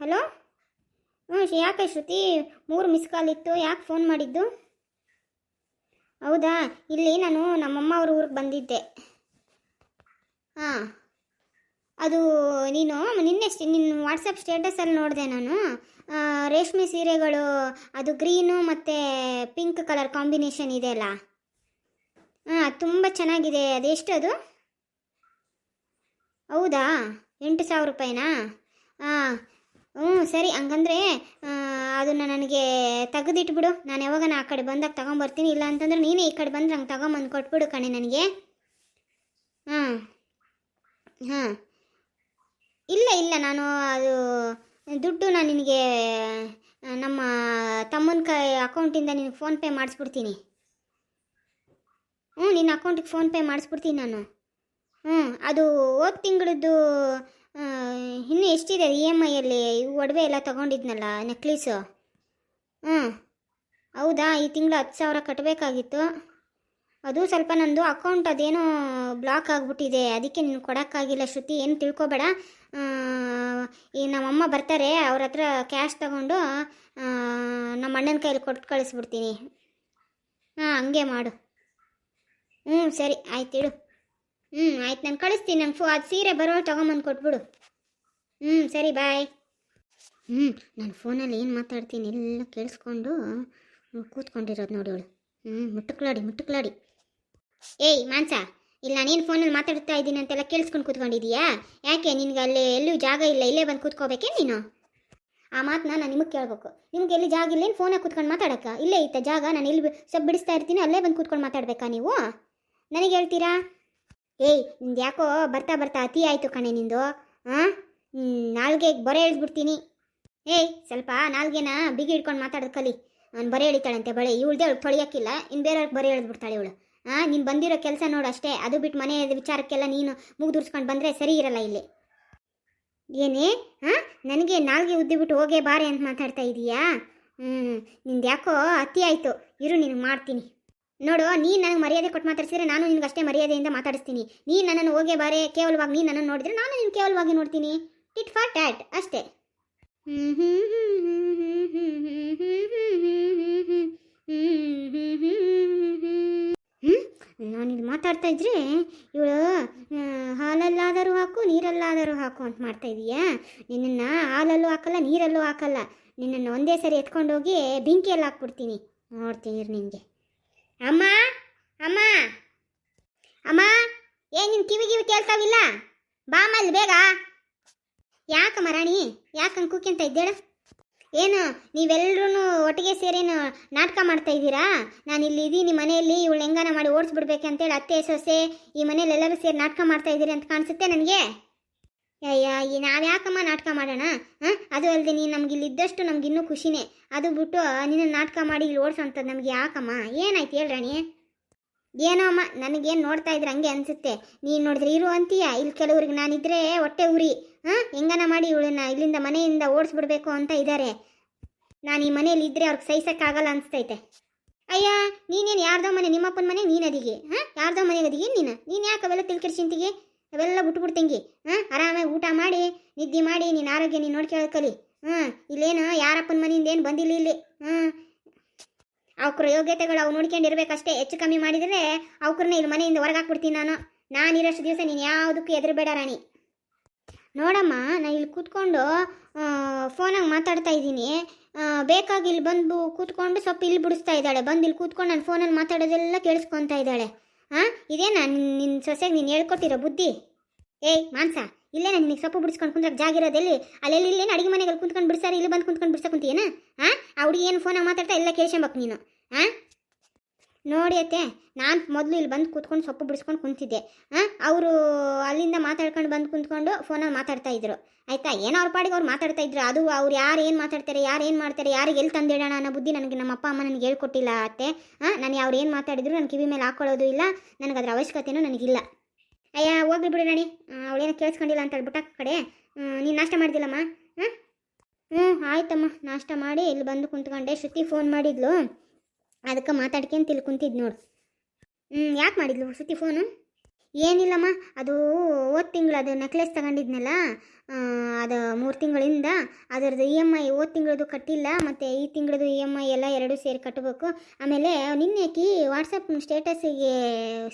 Hello? ಹ್ಞೂ ಯಾಕೆ ಶ್ರುತಿ? ಮೂರು ಮಿಸ್ ಕಾಲ್ ಇತ್ತು, ಯಾಕೆ ಫೋನ್ ಮಾಡಿದ್ದು? ಹೌದಾ? ಇಲ್ಲಿ ನಾನು ನಮ್ಮಮ್ಮ ಅವ್ರ ಊರಿಗೆ ಬಂದಿದ್ದೆ. ಹಾಂ. ಅದು ನೀನು ನಿನ್ನೆ ನಿನ್ನ ವಾಟ್ಸಪ್ ಸ್ಟೇಟಸಲ್ಲಿ ನೋಡಿದೆ ನಾನು. ರೇಷ್ಮೆ ಸೀರೆಗಳು, ಅದು ಗ್ರೀನು ಮತ್ತು ಪಿಂಕ್ ಕಲರ್ ಕಾಂಬಿನೇಷನ್ ಇದೆಯಲ್ಲ ಹಾಂ, ತುಂಬ ಚೆನ್ನಾಗಿದೆ. ಅದೆಷ್ಟು ಅದು? ಹೌದಾ? ಎಂಟು ಸಾವಿರ ರೂಪಾಯಿನಾ? ಹಾಂ. ಹ್ಞೂ, ಸರಿ. ಹಂಗಂದ್ರೆ ಅದನ್ನು ನನಗೆ ತೆಗೆದಿಟ್ಬಿಡು ನಾನು ಯಾವಾಗ ಆ ಕಡೆ ಬಂದಾಗ ತಗೊಂಬರ್ತೀನಿ. ಇಲ್ಲ ಅಂತಂದ್ರೆ ನೀನೇ ಈ ಕಡೆ ಬಂದ್ರೆ ಹಂಗೆ ತಗೊಂಬಂದು ಕೊಟ್ಬಿಡು ಕಣೆ ನನಗೆ. ಹಾಂ ಹಾಂ. ಇಲ್ಲ ಇಲ್ಲ. ನಾನು ಅದು ದುಡ್ಡು ನಾನು ನಿನಗೆ ನಮ್ಮ ತಮ್ಮನ ಕೈ ಅಕೌಂಟಿಂದ ನಿನಗೆ ಫೋನ್ಪೇ ಮಾಡಿಸ್ಬಿಡ್ತೀನಿ. ಹ್ಞೂ, ನಿನ್ನ ಅಕೌಂಟಿಗೆ ಫೋನ್ಪೇ ಮಾಡಿಸ್ಬಿಡ್ತೀನಿ ನಾನು. ಹ್ಞೂ, ಅದು ಹೋದ ತಿಂಗಳದ್ದು ಇನ್ನೂ ಎಷ್ಟಿದೆ ಇ ಎಂ ಐಯಲ್ಲಿ ಒಡವೆ ಎಲ್ಲ ತೊಗೊಂಡಿದ್ನಲ್ಲ ನೆಕ್ಲೇಸು ಹ್ಞೂ. ಹೌದಾ? ಈ ತಿಂಗಳು ಹತ್ತು ಸಾವಿರ ಕಟ್ಟಬೇಕಾಗಿತ್ತು ಅದು ಸ್ವಲ್ಪ ನಂದು ಅಕೌಂಟ್ ಅದೇನೋ ಬ್ಲಾಕ್ ಆಗಿಬಿಟ್ಟಿದೆ. ಅದಕ್ಕೆ ನೀನು ಕೊಡೋಕ್ಕಾಗಿಲ್ಲ ಶ್ರುತಿ. ಏನು ತಿಳ್ಕೊಬೇಡ. ಈ ನಮ್ಮಮ್ಮ ಬರ್ತಾರೆ, ಅವ್ರ ಹತ್ರ ಕ್ಯಾಶ್ ತಗೊಂಡು ನಮ್ಮ ಅಣ್ಣನ ಕೈಯಲ್ಲಿ ಕೊಟ್ಟು ಕಳಿಸ್ಬಿಡ್ತೀನಿ. ಹಾಂ, ಹಂಗೆ ಮಾಡು. ಹ್ಞೂ, ಸರಿ. ಆಯ್ತು ಇಡು. ಹ್ಞೂ ಆಯ್ತು, ನಾನು ಕಳಿಸ್ತೀನಿ. ನಂಗೆ ಫೋ ಅದು ಸೀರೆ ಬರೋ ತೊಗೊಂಬಂದು ಕೊಟ್ಬಿಡು. ಹ್ಞೂ ಸರಿ, ಬಾಯ್. ಹ್ಞೂ ನಾನು ಫೋನಲ್ಲಿ ಏನು ಮಾತಾಡ್ತೀನಿ ಎಲ್ಲ ಕೇಳಿಸ್ಕೊಂಡು ಕೂತ್ಕೊಂಡಿರೋದು ನೋಡಿ ಅವಳು. ಹ್ಞೂ ಮುಟ್ಟುಕ್ಲಾಡಿ ಮುಟ್ಟುಕ್ಲಾಡಿ. ಏಯ್, ಮಾನ್ಸ, ಇಲ್ಲ ನಾನೇನು ಫೋನಲ್ಲಿ ಮಾತಾಡ್ತಾ ಇದ್ದೀನಿ ಅಂತೆಲ್ಲ ಕೇಳಿಸ್ಕೊಂಡು ಕೂತ್ಕೊಂಡಿದ್ದೀಯಾ ಯಾಕೆ, ನಿನಗೆ ಅಲ್ಲಿ ಎಲ್ಲೂ ಜಾಗ ಇಲ್ಲ, ಇಲ್ಲೇ ಬಂದು ಕೂತ್ಕೋಬೇಕೇ ನೀನು? ಆ ಮಾತನ್ನ ನಾನು ನಿಮಗೆ ಕೇಳಬೇಕು. ನಿಮ್ಗೆ ಎಲ್ಲಿ ಜಾಗ ಇಲ್ಲೇನು ಫೋನಾಗ ಕೂತ್ಕೊಂಡು ಮಾತಾಡಕ್ಕ? ಇಲ್ಲೇ ಇತ್ತ ಜಾಗ, ನಾನು ಎಲ್ಲಿ ಬಿ- ಸಬ್ ಬಿಡಿಸ್ತಾ ಇರ್ತೀನಿ, ಅಲ್ಲೇ ಬಂದು ಕೂತ್ಕೊಂಡು ಮಾತಾಡ್ಬೇಕಾ ನೀವು? ನನಗೆ ಹೇಳ್ತೀರಾ? ಏಯ್, ನಿಂದು ಯಾಕೋ ಬರ್ತಾ ಬರ್ತಾ ಅತಿ ಆಯಿತು ಕಣೆ ನಿಂದು ಹಾಂ ನಾಲ್ಗೆ ಬರೆ ಎಳ್ದ್ಬಿಡ್ತೀನಿ ಏಯ್, ಸ್ವಲ್ಪ ನಾಲ್ಗೆನ ಬಿಗಿ ಹಿಡ್ಕೊಂಡು ಮಾತಾಡೋದು ಕಲಿ. ನಾನು ಬರೆ ಎಳಿತಾಳಂತೆ ಬಳೆ, ಇವಳ್ದೇ ಅವಳು ತೊಳೆಯೋಕ್ಕಿಲ್ಲ ಇನ್ನು ಬೇರೆಯವ್ರಿಗೆ ಬರೆ ಎಳಿದ್ಬಿಡ್ತಾಳೆ ಇವಳು. ಹಾಂ ನೀನು ಬಂದಿರೋ ಕೆಲಸ ನೋಡು ಅಷ್ಟೇ, ಅದು ಬಿಟ್ಟು ಮನೆ ವಿಚಾರಕ್ಕೆಲ್ಲ ನೀನು ಮುಗಿದುರ್ಸ್ಕೊಂಡು ಬಂದರೆ ಸರಿ ಇರಲ್ಲ ಇಲ್ಲಿ. ಏನೇ ಹಾಂ ನನಗೆ ನಾಲ್ಗೆ ಉದ್ದಿಬಿಟ್ಟು ಹೋಗೇ ಬಾರೆ ಅಂತ ಮಾತಾಡ್ತಾ ಇದೀಯಾ? ಹ್ಞೂ ನಿಂದು ಯಾಕೋ ಅತಿ ಆಯಿತು, ಇರು, ನಿನಗೆ ಮಾಡ್ತೀನಿ. ನೋಡು, ನೀನು ನನಗೆ ಮರ್ಯಾದೆ ಕೊಟ್ಟು ಮಾತಾಡ್ಸಿದ್ರೆ ನಾನು ನಿನಗೆ ಅಷ್ಟೇ ಮರ್ಯಾದೆಯಿಂದ ಮಾತಾಡಿಸ್ತೀನಿ. ನೀನು ನನ್ನನ್ನು ಹೋಗೇ ಬಾರೆ, ಕೇವಲವಾಗಿ ನೀನು ನನ್ನನ್ನು ನೋಡಿದ್ರೆ ನಾನು ನಿನ್ನ ಕೇವಲವಾಗಿ ನೋಡ್ತೀನಿ. ಟಿಟ್ ಫಾರ್ ಟ್ಯಾಟ್ ಅಷ್ಟೇ. ನಾನು ಇಲ್ಲಿ ಮಾತಾಡ್ತಾ ಇದ್ರೆ, ಇವಳು ಹಾಲಲ್ಲಾದರೂ ಹಾಕು, ನೀರಲ್ಲಾದರೂ ಹಾಕು ಅಂತ ಮಾಡ್ತಾ ಇದೀಯಾ? ನಿನ್ನನ್ನು ಹಾಲಲ್ಲೂ ಹಾಕಲ್ಲ, ನೀರಲ್ಲೂ ಹಾಕಲ್ಲ. ನಿನ್ನನ್ನು ಒಂದೇ ಸರಿ ಎತ್ಕೊಂಡೋಗಿ ಬೆಂಕಿಯಲ್ಲಿ ಹಾಕ್ಬಿಡ್ತೀನಿ. ನೋಡ್ತೀನಿ ನಿನಗೆ ಅಮ್ಮ ಅಮ್ಮ ಅಮ್ಮ, ಏ, ನಿನ್ ಕಿವಿ ಕಿವಿ ಕೇಳ್ತಾವಿಲ್ಲ? ಬಾ ಅಲ್ಲಿ ಬೇಗ. ಯಾಕಮ್ಮ ರಾಣಿ? ಯಾಕೆ ಕೂಕ್ಯಂತ ಇದ್ದೇಳ? ಏನು ನೀವೆಲ್ಲರೂ ಒಟ್ಟಿಗೆ ಸೇರೇನು ನಾಟಕ ಮಾಡ್ತಾ ಇದ್ದೀರಾ? ನಾನು ಇಲ್ಲಿ ಇದ್ದೀನಿ ಮನೆಯಲ್ಲಿ ಇವಳು ಹೆಂಗಾನ ಮಾಡಿ ಓಡಿಸ್ಬಿಡ್ಬೇಕಂತೇಳಿ ಅತ್ತೆ, ಸೊಸೆ, ಈ ಮನೇಲಿ ಎಲ್ಲರೂ ಸೇರಿ ನಾಟಕ ಮಾಡ್ತಾ ಇದ್ದೀರಿ ಅಂತ ಕಾಣಿಸುತ್ತೆ ನನಗೆ? ಅಯ್ಯ ನಾವು ಯಾಕಮ್ಮ ನಾಟಕ ಮಾಡೋಣ? ಹಾಂ? ಅದು ಅಲ್ಲದೆ ನೀನು ನಮ್ಗೆ ಇಲ್ಲಿ ಇದ್ದಷ್ಟು ನಮ್ಗೆ ಇನ್ನೂ ಖುಷಿನೇ. ಅದು ಬಿಟ್ಟು ನಿನ್ನ ನಾಟಕ ಮಾಡಿ ಇಲ್ಲಿ ಓಡಿಸೋಂಥದ್ದು ನಮಗೆ ಯಾಕಮ್ಮ? ಏನಾಯ್ತು ಹೇಳಿ ರಾಣಿ? ಏನೋ ಅಮ್ಮ, ನನಗೇನು ನೋಡ್ತಾ ಇದ್ರೆ ಹಂಗೆ ಅನಿಸುತ್ತೆ. ನೀನು ನೋಡಿದ್ರೆ ಇರು ಅಂತೀಯ? ಇಲ್ಲಿ ಕೆಲವ್ರಿಗೆ ನಾನಿದ್ರೆ ಹೊಟ್ಟೆ ಉರಿ. ಹಾಂ? ಹೆಂಗನ ಮಾಡಿ ಇವಳನ್ನ ಇಲ್ಲಿಂದ ಮನೆಯಿಂದ ಓಡಿಸ್ಬಿಡ್ಬೇಕು ಅಂತ ಇದ್ದಾರೆ ನಾನು ಈ ಮನೇಲಿ ಇದ್ದರೆ ಅವ್ರಿಗೆ ಸಹಿಸೋಕ್ಕಾಗಲ್ಲ ಅನಿಸ್ತೈತೆ. ಅಯ್ಯ, ನೀನೇನು ಯಾರ್ದೋ ಮನೆ, ನಿಮ್ಮಪ್ಪನ ಮನೆ, ನೀನು ಅದಿಗೆ? ಹಾಂ? ಯಾರ್ದೋ ಮನೆಗೆ ಅದಿಗೆ? ನೀನು? ನೀನು ಯಾಕೆ ಅವೆಲ್ಲ ತಿಳ್ಕಿರ್ಸಿಂತಿಗೆ ಅವೆಲ್ಲ ಬಿಟ್ಬಿಡ್ತೀನಿ ಹಾಂ, ಆರಾಮಾಗಿ ಊಟ ಮಾಡಿ, ನಿದ್ದೆ ಮಾಡಿ ನಿನ್ನ ಆರೋಗ್ಯ ನೀನು ನೋಡ್ಕೊಳ್ಳೋದು ಹ್ಞೂ ಇಲ್ಲೇನು, ಯಾರಪ್ಪನ ಮನೆಯಿಂದ ಏನು ಬಂದಿಲ್ಲ ಇಲ್ಲಿ. ಹ್ಞೂ ಅವ್ರ ಯೋಗ್ಯತೆಗಳು ಅವು ನೋಡ್ಕೊಂಡಿರ್ಬೇಕಷ್ಟೇ. ಹೆಚ್ಚು ಕಮ್ಮಿ ಮಾಡಿದರೆ ಅವ್ರನ್ನ ಇಲ್ಲಿ ಮನೆಯಿಂದ ಹೊರಗೆ ಹಾಕ್ಬಿಡ್ತೀನಿ ನಾನು ಇರೋಷ್ಟು ದಿವಸ ನೀನು ಯಾವುದಕ್ಕೂ ಎದುರುಬೇಡ ರಾಣಿ. ನೋಡಮ್ಮ ನಾನು ಇಲ್ಲಿ ಕೂತ್ಕೊಂಡು ಫೋನಾಗ ಮಾತಾಡ್ತಾ ಇದ್ದೀನಿ. ಬೇಕಾಗಿ ಇಲ್ಲಿ ಬಂದು ಕೂತ್ಕೊಂಡು ಸ್ವಲ್ಪ ಇಲ್ಲಿ ಬಿಡಿಸ್ತಾ ಇದ್ದಾಳೆ. ಬಂದು ಇಲ್ಲಿ ಕೂತ್ಕೊಂಡು ನಾನು ಫೋನಲ್ಲಿ ಮಾತಾಡೋದೆಲ್ಲ ಕೇಳಿಸ್ಕೊತಾ ಇದ್ದಾಳೆ. ಹಾಂ? ಇದೇನಾ ನಿನ್ನ ಸೊಸೆಗೆ ನೀನು ಹೇಳ್ಕೊಟ್ಟಿರೋ ಬುದ್ಧಿ? ಏಯ್ ಮಾನ್ಸ ಇಲ್ಲೇ ನಾನು ನಿನಗೆ ಸೊಪ್ಪು ಬಿಡಿಸ್ಕೊಂಡು ಕುಂದ್ರಕ್ಕೆ ಜಾಗ ಇರೋದೆಲ್ಲಿ ಅಲ್ಲೆಲ್ಲಿ ಇಲ್ಲೇನು ಅಡುಗೆ ಮನೆಗಳು ಕುಂತ್ಕೊಂಡು ಬಿಡಿಸ್ತಾರೆ ಇಲ್ಲಿ ಬಂದು ಕುಂತ್ಕೊಂಡು ಬಿಡ್ಸಕ್ಕೆ ಕುಂತೀಯೇನ? ಹಾಂ ಆ ಹುಡುಗಿ ಏನು ಫೋನಾಗ ಮಾತಾಡ್ತಾ ಎಲ್ಲ ಕೇಳ್ಸ್ಕೊಂಬೇಕು ನೀನು. ಹಾಂ ನೋಡಿ ಅತ್ತೆ, ನಾನು ಮೊದಲು ಇಲ್ಲಿ ಬಂದು ಕೂತ್ಕೊಂಡು ಸೊಪ್ಪು ಬಿಡಿಸ್ಕೊಂಡು ಕುಂತಿದ್ದೆ. ಹಾಂ ಅವರು ಅಲ್ಲಿಂದ ಮಾತಾಡ್ಕೊಂಡು ಬಂದು ಕುಂತ್ಕೊಂಡು ಫೋನಲ್ಲಿ ಮಾತಾಡ್ತಾ ಇದ್ರು. ಆಯ್ತಾ? ಏನೋ ಅವ್ರ ಪಾಡಿಗೆ ಅವ್ರು ಮಾತಾಡ್ತಾ ಇದ್ರು. ಅದು ಅವ್ರು ಯಾರು ಏನು ಮಾತಾಡ್ತಾರೆ, ಯಾರು ಏನು ಮಾಡ್ತಾರೆ, ಯಾರಿಗೆ ಎಲ್ಲಿ ತಂದಿಡೋಣ ಅನ್ನೋ ಬುದ್ಧಿ ನನಗೆ ನಮ್ಮ ಅಪ್ಪ, ಅಮ್ಮ ನನಗೆ ಹೇಳ್ಕೊಟ್ಟಿಲ್ಲ ಅತ್ತೆ. ಹಾಂ ನಾನು ಅವ್ರು ಏನು ಮಾತಾಡಿದ್ರು ನನ್ನ ಕಿವಿ ಮೇಲೆ ಹಾಕ್ಕೊಳ್ಳೋದು ಇಲ್ಲ ನನಗೆ ಅದರ ಅವಶ್ಯಕತೆನೂ ನನಗಿಲ್ಲ. ಅಯ್ಯ, ಹೋಗ್ಲಿ ಬಿಡು ರಾಣಿ ಅವಳೇನು ಕೇಳಿಸ್ಕೊಂಡಿಲ್ಲ ಅಂತ ಹೇಳ್ಬಿಟ್ಟ ಕಡೆ. ನೀನು ನಾಷ್ಟ ಮಾಡ್ದಿಲ್ಲಮ್ಮ ಹಾಂ ಹ್ಞೂ ಆಯ್ತಮ್ಮ. ನಾಷ್ಟ ಮಾಡಿ ಇಲ್ಲಿ ಬಂದು ಕುಂತ್ಕೊಂಡೆ. ಶ್ರುತಿ ಫೋನ್ ಮಾಡಿದ್ಲು. ಅದಕ್ಕೆ ಮಾತಾಡ್ಕೊಂಡು ತಿಳ್ಕೊಂತಿದ್ ನೋಡು. ಹ್ಞೂ ಯಾಕೆ ಮಾಡಿದ್ಲು ಸುದ್ದಿ ಫೋನು? ಏನಿಲ್ಲಮ್ಮ, ಅದು ಹೋದ ತಿಂಗಳು ಅದು ನೆಕ್ಲೆಸ್ ತಗೊಂಡಿದ್ನಲ್ಲ ಅದು ಮೂರು ತಿಂಗಳಿಂದ ಅದರದ್ದು ಇ ಎಂ ಐ ಹೋದ ತಿಂಗಳದು ಕಟ್ಟಿಲ್ಲ, ಮತ್ತು ಈ ತಿಂಗಳದು ಇ ಎಂ ಐ ಎಲ್ಲ ಎರಡು ಸೇರಿ ಕಟ್ಟಬೇಕು ಆಮೇಲೆ ನಿನ್ನೆ ಆಕಿ ವಾಟ್ಸಪ್ ಸ್ಟೇಟಸ್ಸಿಗೆ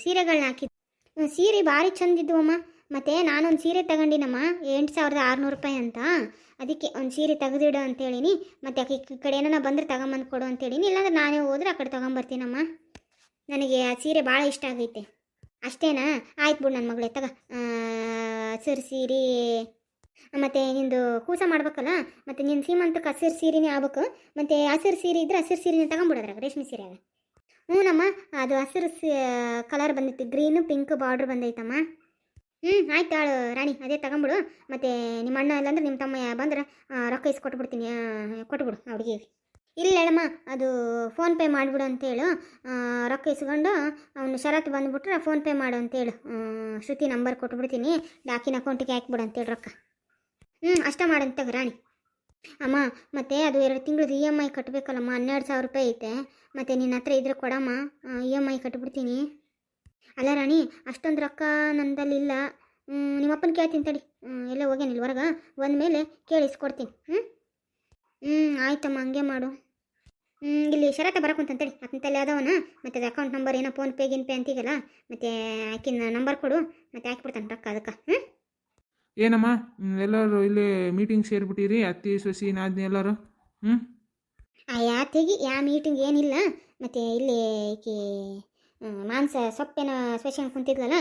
ಸೀರೆಗಳನ್ನ ಹಾಕಿ ಸೀರೆ ಭಾರಿ ಚಂದಿದ್ವಮ್ಮ ಮತ್ತು ನಾನೊಂದು ಸೀರೆ ತಗೊಂಡಿನಮ್ಮ, ಎಂಟು ಸಾವಿರದ ಆರುನೂರು ರೂಪಾಯಿ ಅಂತ. ಅದಕ್ಕೆ ಒಂದು ಸೀರೆ ತೆಗೆದಿಡು ಅಂತೇಳೀನಿ ಮತ್ತು ಆಕೆ ಈ ಕಡೆ ಏನೋ ಬಂದರೆ ತಗೊಂಬಂದು ಕೊಡು ಅಂತೇಳೀನಿ ಇಲ್ಲಾಂದ್ರೆ ನಾನೇ ಹೋದ್ರೆ ಆ ಕಡೆ ತೊಗೊಂಬರ್ತೀನಮ್ಮ. ನನಗೆ ಆ ಸೀರೆ ಭಾಳ ಇಷ್ಟ ಆಗೈತೆ. ಅಷ್ಟೇನಾ? ಆಯ್ತು ಬಿಡು ನನ್ನ ಮಗಳೇ, ತಗ. ಹಸಿರು ಸೀರೆ, ಮತ್ತು ನಿಂದು ಕೂಸ ಮಾಡ್ಬೇಕಲ್ಲ? ಮತ್ತು ನಿನ್ನ ಸೀಮಂತಕ್ಕೆ ಹಸಿರು ಸೀರೆನೇ ಆಗ್ಬೇಕು. ಮತ್ತು ಹಸಿರು ಸೀರೆ ಇದ್ರೆ ಹಸಿರು ಸೀರೆನೇ ತಗೊಂಬಿಡೋದ್ರಾಗ ರೇಷ್ಮೆ ಸೀರೆಯಾಗ. ಹ್ಞೂನಮ್ಮ ಅದು ಹಸಿರು ಕಲರ್ ಬಂದೈತಿ. ಗ್ರೀನು ಪಿಂಕ್ ಬಾರ್ಡ್ರ್ ಬಂದೈತಮ್ಮ. ಹ್ಞೂ ಆಯ್ತು ಆಳು ರಾಣಿ ಅದೇ ತಗೊಂಬಿಡು ಮತ್ತು ನಿಮ್ಮ ಅಣ್ಣ ಇಲ್ಲಾಂದ್ರೆ ನಿಮ್ಮ ತಮ್ಮ ಬಂದ್ರೆ ರೊಕ್ಕ ಇಸ್ ಕೊಟ್ಬಿಡ್ತೀನಿ ಆ, ಕೊಟ್ಬಿಡು ಹುಡುಗಿಗೆ. ಇಲ್ಲ ಹೇಳಮ್ಮ ಅದು ಫೋನ್ಪೇ ಮಾಡಿಬಿಡು ಅಂತೇಳು ರೊಕ್ಕ ಇಸ್ಕೊಂಡು ಅವನು ಶರತ್ ಬಂದುಬಿಟ್ರೆ ಫೋನ್ಪೇ ಮಾಡು ಅಂತೇಳು ಶ್ರುತಿ ನಂಬರ್ ಕೊಟ್ಬಿಡ್ತೀನಿ. ಡಾಕಿನ ಅಕೌಂಟಿಗೆ ಹಾಕ್ಬಿಡು ಅಂತೇಳಿ ರೊಕ್ಕ. ಹ್ಞೂ ಮಾಡು ಮಾಡಂತ ರಾಣಿ. ಅಮ್ಮ ಮತ್ತೆ ಅದು ಎರಡು ತಿಂಗಳದ್ದು ಇ ಎಂ ಐ ಕಟ್ಟಬೇಕಲ್ಲಮ್ಮ ಹನ್ನೆರಡು ಸಾವಿರ ರೂಪಾಯಿ ಐತೆ. ಮತ್ತು ನಿನ್ನ ಹತ್ರ ಇದ್ರೆ ಕೊಡಮ್ಮ. ಇ ಎಂ ಐ ಕಟ್ಬಿಡ್ತೀನಿ. ಅಲ್ಲ ರಾಣಿ ಅಷ್ಟೊಂದು ರೊಕ್ಕ ನಂದಲ್ಲಿಲ್ಲ. ನಿಮ್ಮಪ್ಪನ ಕೇಳ್ತೀನಿ ತಡಿ. ಎಲ್ಲ ಎಲ್ಲೇ ಹೋಗ್ಯಾನಿಲ್ಲ ಹೊರಗೆ? ಮೇಲೆ ಕೇಳಿಸ್ಕೊಡ್ತೀನಿ. ಹ್ಞೂ ಹ್ಞೂ ಆಯ್ತಮ್ಮ ಹಂಗೆ ಮಾಡು. ಹ್ಞೂ ಇಲ್ಲಿ ಶರತ ಬರಕುಂತಂತೇಳಿ ಅಕ್ಕನ ತಲೆ ಅದಾವನ ಮತ್ತು ಅದು ಅಕೌಂಟ್ ನಂಬರ್ ಏನೋ ಫೋನ್ ಪೇ ಗಿನ್ ಪೇ ಅಂತೀಗಲ್ಲ ಮತ್ತು ಆಕಿನ ನಂಬರ್ ಕೊಡು ಮತ್ತು ಹಾಕ್ಬಿಡ್ತಾನೆ ರೊಕ್ಕ ಅದಕ್ಕೆ. ಹ್ಞೂ ಏನಮ್ಮ? ಎಲ್ಲರೂ ಇಲ್ಲಿ ಮೀಟಿಂಗ್ ಸೇರಿಬಿಟ್ಟಿರಿ ಅತ್ತಿ ಸೊಸಿ ನಾದ್ನಿ ಎಲ್ಲರೂ? ಹ್ಞೂ ಆ ಯಾತಿಗೆ ಯಾ ಮೀಟಿಂಗ್ ಏನಿಲ್ಲ ಮತ್ತು ಇಲ್ಲಿ ಮಾಂಸ ಸೊಪ್ಪೇನ ಸೋಸ್ಕೊಂಡು ಕುಂತಿದ್ಲಲ್ಲ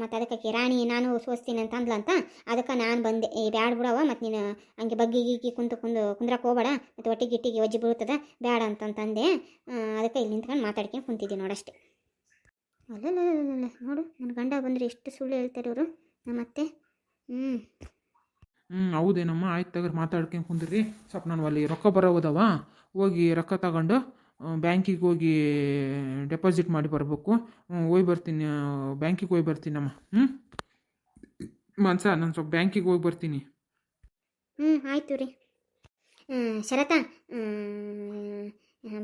ಮತ್ತು ಅದಕ್ಕೆ ರಾಣಿ ನಾನು ಸೋಸ್ತೀನಿ ಅಂತ ಅಂದ್ಲಂತ, ಅದಕ್ಕೆ ನಾನು ಬಂದೆ. ಈ ಬ್ಯಾಡ ಬಿಡವ ಮತ್ತು ನೀನು ಹಂಗೆ ಬಗ್ಗಿ ಗೀಗಿ ಕುಂತು ಕುಂದು ಕುಂದ್ರಕ್ಕೆ ಹೋಗಬೇಡ, ಮತ್ತು ಒಟ್ಟಿಗೆ ಇಟ್ಟಿಗೆ ಒಜ್ಜಿ ಬೀಳ್ತದೆ, ಬ್ಯಾಡ ಅಂತಂತಂದೆ ಅದಕ್ಕೆ ಇಲ್ಲಿ ನಿಂತ್ಕೊಂಡು ಮಾತಾಡ್ಕೊಂಡು ಕುಂತಿದ್ದೆ ನೋಡಷ್ಟೆ. ಅಲ್ಲಲ್ಲ ನೋಡು ನನ್ನ ಗಂಡ ಬಂದರೆ ಎಷ್ಟು ಸುಳ್ಳು ಹೇಳ್ತಾರೆ ಇವರು ನಮ್ಮತ್ತೆ ಹ್ಞೂ ಹ್ಞೂ ಹೌದೇನಮ್ಮ, ಆಯ್ತು ತಗ್ರೆ ಮಾತಾಡ್ಕೊಂಡು ಕುಂದ್ರಿ. ಸ್ವಲ್ಪ ನಾನು ಅಲ್ಲಿ ರೊಕ್ಕ ಬರೋದವ ಹೋಗಿ ರೊಕ್ಕ ತಗೊಂಡು ಬ್ಯಾಂಕಿಗೆ ಹೋಗಿ ಡೆಪಾಸಿಟ್ ಮಾಡಿ ಬರಬೇಕು. ಹೋಗಿ ಬರ್ತೀನಿ. ಬ್ಯಾಂಕಿಗೆ ಹೋಗಿ ಬರ್ತೀನಮ್ಮ ಹ್ಞೂ ಮನ್ಸ, ನಾನು ಸ್ವಲ್ಪ ಬ್ಯಾಂಕಿಗೆ ಹೋಗಿ ಬರ್ತೀನಿ. ಹ್ಞೂ ಆಯ್ತು ರೀ. ಶರತ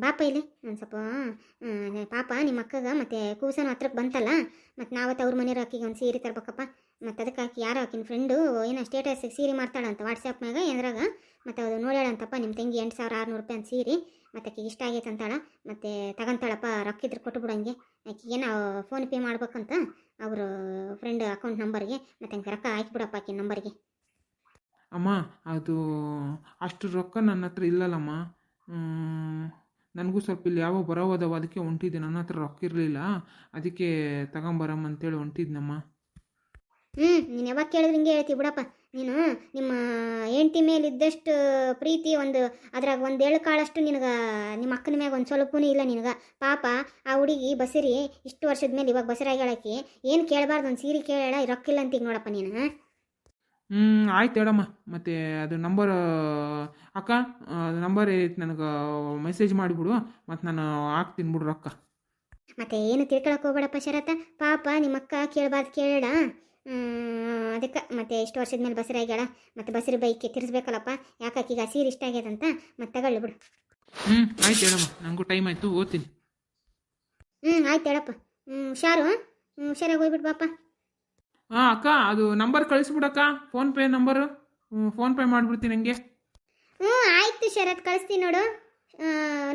ಬಾಪ ಇಲ್ಲಿ. ಒಂದು ಸ್ವಲ್ಪ ಪಾಪ ನಿಮ್ಮ ಅಕ್ಕಗೆ ಮತ್ತು ಕೂಸನ ಹತ್ರಕ್ಕೆ ಬಂತಲ್ಲ ಮತ್ತು ನಾವತ್ತು ಅವ್ರ ಮನೆಯವ್ರ ಆಕಿಗೆ ಒಂದು ಸೀರೆ ತರಬೇಕಪ್ಪ. ಮತ್ತು ಅದಕ್ಕೆ ಆಕಿ ಯಾರೋ ಆಕಿನ ಫ್ರೆಂಡು ಏನೋ ಸ್ಟೇಟಸ್ಗೆ ಸೀರೆ ಮಾಡ್ತಾಳಂತ ವಾಟ್ಸಪ್ನಾಗ ಏನ್ರಾಗ ಮತ್ತು ಅದು ನೋಡ್ಯಾಳಂತಪ್ಪ ನಿಮ್ಮ ತಂಗಿ ಎಂಟು ಸಾವಿರ ಆರುನೂರು ರೂಪಾಯಿ ಅಂತ ಸೀರೆ. ಮತ್ತು ಆಕೆಗೆ ಇಷ್ಟ ಆಗೈತೆ ಅಂತಾಳ. ಮತ್ತು ತಗೊಂತಾಳಪ್ಪ ರೊಕ್ಕ ಇದ್ರೆ ಕೊಟ್ಟು ಬಿಡಂಗೆ. ನಾವು ಫೋನ್ ಪೇ ಮಾಡ್ಬೇಕಂತ ಅವ್ರ ಫ್ರೆಂಡ್ ಅಕೌಂಟ್ ನಂಬರ್ಗೆ ಮತ್ತು ಹಂಗೆ ರೊಕ್ಕ ಹಾಕಿಬಿಡಪ್ಪ ಆಕೆ ನಂಬರ್ಗೆ ಅಮ್ಮ ಅದು ಅಷ್ಟು ರೊಕ್ಕ ನನ್ನ ಹತ್ರ ಇಲ್ಲಲ್ಲಮ್ಮ. ನನಗೂ ಸ್ವಲ್ಪ ಇಲ್ಲಿ ಯಾವ ಬರೋವದವ ಅದಕ್ಕೆ ಹೊಂಟಿದ್ದೆ. ನನ್ನ ಹತ್ರ ರೊಕ್ಕ ಇರಲಿಲ್ಲ. ಅದಕ್ಕೆ ತಗೊಂಬರಮ್ಮ ಅಂತೇಳಿ ಹೊಂಟಿದ್ನಮ್ಮ. ಹ್ಞೂ ನೀನು ಯಾವಾಗ ಕೇಳಿದ್ರೆ ಹಿಂಗೆ ಹೇಳ್ತಿ ಬಿಡಪ್ಪ. ನೀನು ನಿಮ್ಮ ಹೆಂಡತಿ ಮೇಲೆ ಇದ್ದಷ್ಟು ಪ್ರೀತಿ ಒಂದು ಅದ್ರಾಗ ಒಂದು ಏಳು ಕಾಳಷ್ಟು ನಿನಗೆ ನಿಮ್ಮ ಅಕ್ಕನ ಮ್ಯಾಗ ಒಂದು ಸ್ವಲ್ಪನೂ ಇಲ್ಲ ನಿನಗೆ. ಪಾಪ ಆ ಹುಡುಗಿ ಬಸರಿ ಇಷ್ಟು ವರ್ಷದ ಮೇಲೆ ಇವಾಗ ಬಸರಾಗಿ ಹೇಳಕ್ಕೆ ಏನು ಕೇಳಬಾರ್ದು ಒಂದು ಸೀರೆ ಕೇಳ ರೊಕ್ಕಿಲ್ಲ ಅಂತೀಗ ನೋಡಪ್ಪ ನೀನು ಹ್ಞೂ ಆಯ್ತು ಹೇಳಮ್ಮ. ಮತ್ತು ಅದು ನಂಬರ್ ಅಕ್ಕ ಅದು ನಂಬರ್ ಐತೆ ನನಗೆ ಮೆಸೇಜ್ ಮಾಡಿಬಿಡು. ಮತ್ತು ನಾನು ಹಾಕ್ತೀನಿ ಬಿಡು ರೊಕ್ಕ. ಮತ್ತೆ ಏನು ತಿಳ್ಕೊಳಕ್ಕೆ ಹೋಗ್ಬೇಡಪ್ಪ ಶರತ. ಪಾಪ ನಿಮ್ಮ ಅಕ್ಕ ಕೇಳಬಾರ್ದು ಕೇಳ ಅದಕ್ಕೆ ಮತ್ತೆ ಇಷ್ಟು ವರ್ಷದ ಮೇಲೆ ಬಸರಿ ಆಗ್ಯಾಳ ಮತ್ತೆ ಬಸರಿ ಬೈಕ್ ತಿರ್ಸ್ಬೇಕಲ್ಲಪ್ಪ ಯಾಕೆ ಆಕಿಗೆ ಆ ಸೀರೆ ಇಷ್ಟ ಆಗ್ಯದಂತ ಮತ್ತೆ ತಗೊಳ್ಳಿ ಬಿಡು. ಹ್ಞೂ ಆಯ್ತು ಹೇಳಮ್ಮ ನನಗೂ ಟೈಮ್ ಆಯಿತು ಓದ್ತೀನಿ. ಹ್ಞೂ ಆಯ್ತು ಹೇಳಪ್ಪ. ಹ್ಞೂ ಹುಷಾರು ಹ್ಞೂ ಹುಷಾರಾಗಿ ಹೋಗ್ಬಿಟ್ಟು ಬಾಪ ಹಾಂ ಅಕ್ಕ ಅದು ನಂಬರ್ ಕಳಿಸ್ಬಿಡಕ್ಕ ಫೋನ್ಪೇ ನಂಬರು ಫೋನ್ಪೇ ಮಾಡಿಬಿಡ್ತೀನಿ ನನಗೆ ಹ್ಞೂ ಆಯ್ತು ಶರತ್ ಕಳಿಸ್ತೀನಿ ನೋಡು.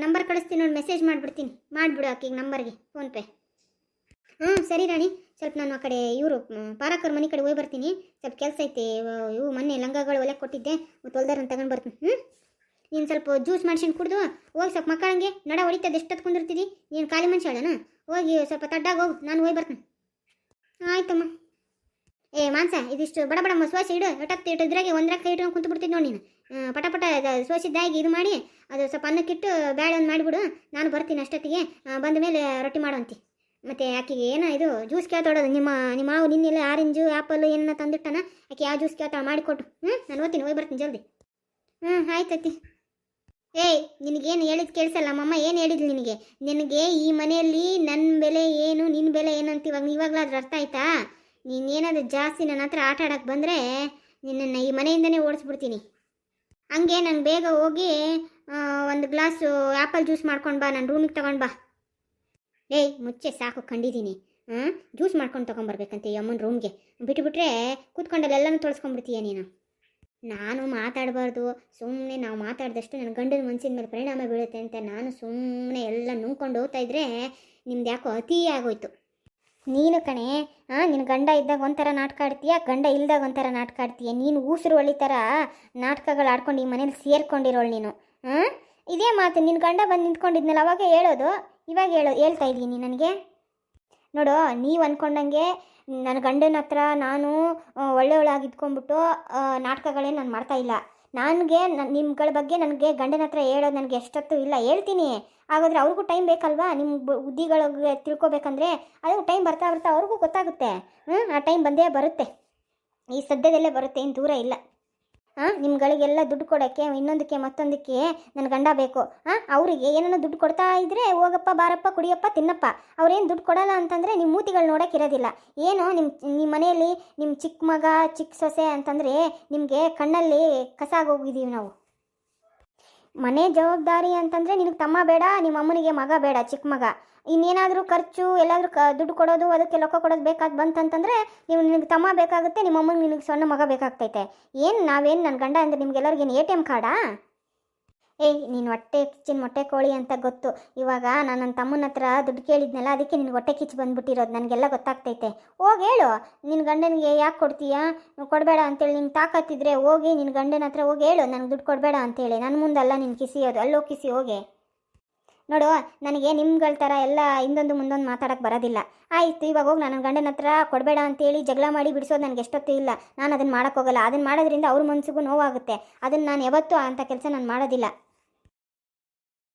ನಂಬರ್ ಕಳಿಸ್ತೀನಿ ನೋಡು ಮೆಸೇಜ್ ಮಾಡಿಬಿಡ್ತೀನಿ. ಮಾಡಿಬಿಡು ಆಕಿಗೆ ನಂಬರ್ಗೆ ಫೋನ್ಪೇ ಹ್ಞೂ ಸರಿ ರಾಣಿ. ಸ್ವಲ್ಪ ನಾನು ಆ ಕಡೆ ಇವರು ಪಾರಕ್ಕವ್ರ ಮನೆ ಕಡೆ ಹೋಗಿ ಬರ್ತೀನಿ. ಸ್ವಲ್ಪ ಕೆಲಸ ಐತೆ ಇವು- ಮೊನ್ನೆ ಲಂಗಗಳು ಒಲೆ ಕೊಟ್ಟಿದ್ದೆ. ಮತ್ತು ಹೊಲ್ದಾರನ್ನು ತಗೊಂಡು ಬರ್ತೀನಿ ಹ್ಞೂ ನೀನು ಸ್ವಲ್ಪ ಜ್ಯೂಸ್ ಮಾಡ್ಸ್ಕೊಂಡು ಕುಡ್ದು, ಹೋಗಿ ಸ್ವಲ್ಪ ಮಕ್ಕಳಂಗೆ, ನಡ ಹೊಡಿತದೆ, ಎಷ್ಟೊತ್ತು ಕುಂದಿರ್ತಿದ್ದಿ ನೀನು ಖಾಲಿ ಮನುಷ್ಯಳನ ಹೋಗಿ ಸ್ವಲ್ಪ ತಡ್ಡಾಗ ಹೋಗು, ನಾನು ಹೋಗಿ ಬರ್ತೀನಿ. ಆಯ್ತಮ್ಮ. ಏ ಮಾನ್ಸ ಇದಿಷ್ಟು ಬಡ ಬಡಮ್ಮ ಸೋಸ ಇಡು ಎಟತ್ತು ಇಟ್ಟು ಇದ್ರಾಗೆ ಒಂದ್ರಾಗ ಕೈ ಇಟ್ಕೊಂಡು ಕುಂತು ಬಿಡ್ತಿದ್ದು ನೋಡಿ ನೀನು. ಪಟ ಪಟ ಸೋಸಿದ್ದಾಗಿ ಇದು ಮಾಡಿ, ಅದು ಸ್ವಲ್ಪ ಅನ್ನಕ್ಕಿಟ್ಟು ಬ್ಯಾಳೆ ಒಂದು ಮಾಡಿಬಿಡು, ನಾನು ಬರ್ತೀನಿ ಅಷ್ಟೊತ್ತಿಗೆ ಬಂದ ಮೇಲೆ ರೊಟ್ಟಿ ಮಾಡುವಂತಿ ಮತ್ತು ಆಕೆಗೆ ಏನೋ ಇದು ಜ್ಯೂಸ್ ಕೇಳ್ತಾಡೋದು ನಿಮ್ಮ ನಿಮ್ಮ ಮಾವು ನಿನ್ನೆಲ್ಲ ಆರೆಂಜು ಆ್ಯಪಲ್ ಏನನ್ನ ತಂದಿಟ್ಟನ, ಆಕೆ ಯಾವ ಜ್ಯೂಸ್ ಕೇಳ್ತಾಳೆ ಮಾಡಿಕೊಟ್ಟು ಹ್ಞೂ ನಾನು ಓದ್ತೀನಿ, ಹೋಗಿ ಬರ್ತೀನಿ ಜಲ್ದಿ. ಹ್ಞೂ ಆಯ್ತೈತಿ ಏಯ್, ನಿನಗೇನು ಹೇಳಿದ್ ಕೇಳಿಸಲ್ಲ ಮಮ್ಮ ಏನು ಹೇಳಿದ್ಲು ನಿನಗೆ? ನಿನಗೆ ಈ ಮನೆಯಲ್ಲಿ ನನ್ನ ಬೆಲೆ ಏನು ನಿನ್ನ ಬೆಲೆ ಏನು ಅಂತ ಇವಾಗ ಇವಾಗಲಾದ್ರೂ ಅರ್ಥ ಆಯ್ತಾ? ನೀನೇನಾದರೂ ಜಾಸ್ತಿ ನನ್ನ ಹತ್ರ ಆಟ ಆಡೋಕ್ಕೆ ಬಂದರೆ ನಿನ್ನನ್ನು ಈ ಮನೆಯಿಂದನೇ ಓಡಿಸ್ಬಿಡ್ತೀನಿ. ಹಂಗೆ ನಂಗೆ ಬೇಗ ಹೋಗಿ ಒಂದು ಗ್ಲಾಸು ಆ್ಯಪಲ್ ಜ್ಯೂಸ್ ಮಾಡ್ಕೊಂಡು ಬಾ ನನ್ನ ರೂಮಿಗೆ ತಗೊಂಡು ಬಾ. ಏಯ್, ಮುಚ್ಚೆ, ಸಾಕು ಕಂಡಿದ್ದೀನಿ ಹಾಂ ಜ್ಯೂಸ್ ಮಾಡ್ಕೊಂಡು ತೊಗೊಂಬರ್ಬೇಕಂತೆ ಅಮ್ಮನ ರೂಮ್ಗೆ ಬಿಟ್ಟುಬಿಟ್ರೆ ಕೂತ್ಕೊಂಡಲ್ಲೆಲ್ಲನೂ ತೊಳಸ್ಕೊಂಡ್ಬಿಡ್ತೀಯ ನೀನು? ನಾನು ಮಾತಾಡಬಾರ್ದು. ಸುಮ್ಮನೆ ನಾವು ಮಾತಾಡಿದಷ್ಟು ನನ್ನ ಗಂಡನ ಮನಸ್ಸಿನ ಮೇಲೆ ಪರಿಣಾಮ ಬೀಳುತ್ತೆ ಅಂತ ನಾನು ಸುಮ್ಮನೆ ಎಲ್ಲ ನುಂಗ್ಕೊಂಡು ಹೋಗ್ತಾ ಇದ್ರೆ ನಿಮ್ದು ಯಾಕೋ ಅತಿ ಆಗೋಯ್ತು. ನೀನು ಕಣೆ ಹಾಂ ನಿನ್ನ ಗಂಡ ಇದ್ದಾಗ ಒಂಥರ ನಾಟಕ ಆಡ್ತೀಯ? ಗಂಡ ಇಲ್ದಾಗ ಒಂಥರ ನಾಟಕ ಆಡ್ತೀಯ? ನೀನು ಉಸಿರು ಒಳ್ಳಿ ಥರ ನಾಟಕಗಳು ಆಡ್ಕೊಂಡು ಈ ಮನೇಲಿ ಸೇರ್ಕೊಂಡಿರೋಳು ನೀನು. ಹಾಂ ಇದೇ ಮಾತು ನಿನ್ನ ಗಂಡ ಬಂದು ನಿಂತ್ಕೊಂಡಿದ್ನಲ್ಲ ಅವಾಗ ಹೇಳೋದು? ಇವಾಗ ಹೇಳೋ, ಹೇಳ್ತಾ ಇದ್ದೀನಿ ನನಗೆ. ನೋಡು, ನೀವು ಅಂದ್ಕೊಂಡಂಗೆ ನನ್ನ ಗಂಡನ ಹತ್ರ ನಾನು ಒಳ್ಳೆ ಇದ್ಕೊಂಡ್ಬಿಟ್ಟು ನಾಟಕಗಳೇ ನಾನು ಮಾಡ್ತಾ ಇಲ್ಲ. ನನಗೆ ನಿಮ್ಗಳ ಬಗ್ಗೆ ನನಗೆ ಗಂಡನ ಹತ್ರ ಹೇಳೋದು ನನಗೆ ಎಷ್ಟೊತ್ತು ಇಲ್ಲ. ಹೇಳ್ತೀನಿ. ಹಾಗಾದರೆ ಅವ್ರಿಗೂ ಟೈಮ್ ಬೇಕಲ್ವಾ? ನಿಮ್ಮ ಬುದ್ಧಿಗಳಿಗೆ ತಿಳ್ಕೊಬೇಕಂದ್ರೆ ಅದಕ್ಕೆ ಟೈಮ್ ಬರ್ತಾ ಬರ್ತಾ ಅವ್ರಿಗೂ ಗೊತ್ತಾಗುತ್ತೆ. ಹ್ಞೂ ಆ ಟೈಮ್ ಬಂದೇ ಬರುತ್ತೆ. ಈ ಸದ್ಯದಲ್ಲೇ ಬರುತ್ತೆ ಏನು ದೂರ ಇಲ್ಲ. ಹಾಂ ನಿಮ್ಗಳಿಗೆಲ್ಲ ದುಡ್ಡು ಕೊಡೋಕ್ಕೆ, ಇನ್ನೊಂದಕ್ಕೆ, ಮತ್ತೊಂದಕ್ಕೆ ನನ್ನ ಗಂಡ ಬೇಕು. ಹಾಂ ಅವರಿಗೆ ಏನನ್ನ ದುಡ್ಡು ಕೊಡ್ತಾ ಇದ್ದರೆ ಹೋಗಪ್ಪ, ಬಾರಪ್ಪ, ಕುಡಿಯಪ್ಪ, ತಿನ್ನಪ್ಪ. ಅವ್ರೇನು ದುಡ್ಡು ಕೊಡಲ್ಲ ಅಂತಂದರೆ ನಿಮ್ಮ ಮೂತಿಗಳು ನೋಡೋಕೆ ಇರೋದಿಲ್ಲ. ಏನು ನಿಮ್ಮ ನಿಮ್ಮ ಮನೆಯಲ್ಲಿ ನಿಮ್ಮ ಚಿಕ್ಕ ಮಗ ಚಿಕ್ಕ ಸೊಸೆ ಅಂತಂದರೆ ನಿಮಗೆ ಕಣ್ಣಲ್ಲಿ ಕಸಾಗೋಗಿದ್ದೀವಿ ನಾವು. ಮನೆ ಜವಾಬ್ದಾರಿ ಅಂತಂದರೆ ನಿನಗೆ ತಮ್ಮ ಬೇಡ ನಿಮ್ಮ ಅಮ್ಮನಿಗೆ ಮಗ ಬೇಡ ಚಿಕ್ಕ ಮಗ. ಇನ್ನೇನಾದರೂ ಖರ್ಚು, ಎಲ್ಲಾದರೂ ಕ, ದುಡ್ಡು ಕೊಡೋದು, ಅದಕ್ಕೆ ಲೊಕ್ಕ ಕೊಡೋದು ಬೇಕಾದ ಬಂತಂತಂದರೆ ನೀವು ನಿನಗೆ ತಮ್ಮ ಬೇಕಾಗುತ್ತೆ ನಿಮ್ಮ ಅಮ್ಮನಿಗೆ ನಿನಗೆ ಸಣ್ಣ ಮಗ ಬೇಕಾಗ್ತೈತೆ. ಏನು ನಾವೇನು ನನ್ನ ಗಂಡ ಅಂದರೆ ನಿಮಗೆಲ್ಲರಿಗೇನು ಎ ಟಿ ಎಂ ಕಾರ್ಡಾ? ಏಯ್, ನೀನು ಹೊಟ್ಟೆ ಕಿಚ್ಚಿನ ಮೊಟ್ಟೆ ಕೋಳಿ ಅಂತ ಗೊತ್ತು. ಇವಾಗ ನಾನು ನನ್ನ ತಮ್ಮನ ಹತ್ರ ದುಡ್ಡು ಕೇಳಿದ್ನಲ್ಲ, ಅದಕ್ಕೆ ನಿನ್ಗೆ ಹೊಟ್ಟೆ ಕಿಚ್ಚು ಬಂದ್ಬಿಟ್ಟಿರೋದು ನನಗೆಲ್ಲ ಗೊತ್ತಾಗ್ತೈತೆ. ಹೋಗಿ ಹೇಳು ನಿನ್ನ ಗಂಡನಿಗೆ ಯಾಕೆ ಕೊಡ್ತೀಯಾ? ಕೊಡಬೇಡ ಅಂತೇಳಿ ನಿಂಗೆ ತಾಕತ್ತಿದ್ರೆ ಹೋಗಿ ನಿನ್ನ ಗಂಡನ ಹತ್ರ ಹೋಗಿ ಹೇಳು ನನಗೆ ದುಡ್ಡು ಕೊಡಬೇಡ ಅಂತೇಳಿ. ನನ್ನ ಮುಂದಲ್ಲ ನಿನ್ನ ಕಿಸಿಯೋದು, ಅಲ್ಲೋ ಕಿಸಿ ಹೋಗಿ. ನೋಡು, ನನಗೆ ನಿಮ್ಗಳ ಥರ ಎಲ್ಲ ಹಿಂದೊಂದು ಮುಂದೊಂದು ಮಾತಾಡೋಕ್ಕೆ ಬರೋದಿಲ್ಲ. ಆಯಿತು, ಇವಾಗ ಹೋಗಿ ನನ್ನ ಗಂಡನ ಹತ್ರ ಕೊಡಬೇಡ ಅಂತೇಳಿ ಜಗಳ ಮಾಡಿ ಬಿಡಿಸೋದು ನನಗೆ ಎಷ್ಟೊತ್ತು ಇಲ್ಲ. ನಾನು ಅದನ್ನು ಮಾಡೋಕ್ಕೋಗಲ್ಲ ಅದನ್ನು ಮಾಡೋದ್ರಿಂದ ಅವ್ರ ಮನಸ್ಸಿಗೂ ನೋವಾಗುತ್ತೆ. ಅದನ್ನು ನಾನು ಯಾವತ್ತೂ ಅಂಥ ಕೆಲಸ ನಾನು ಮಾಡೋದಿಲ್ಲ.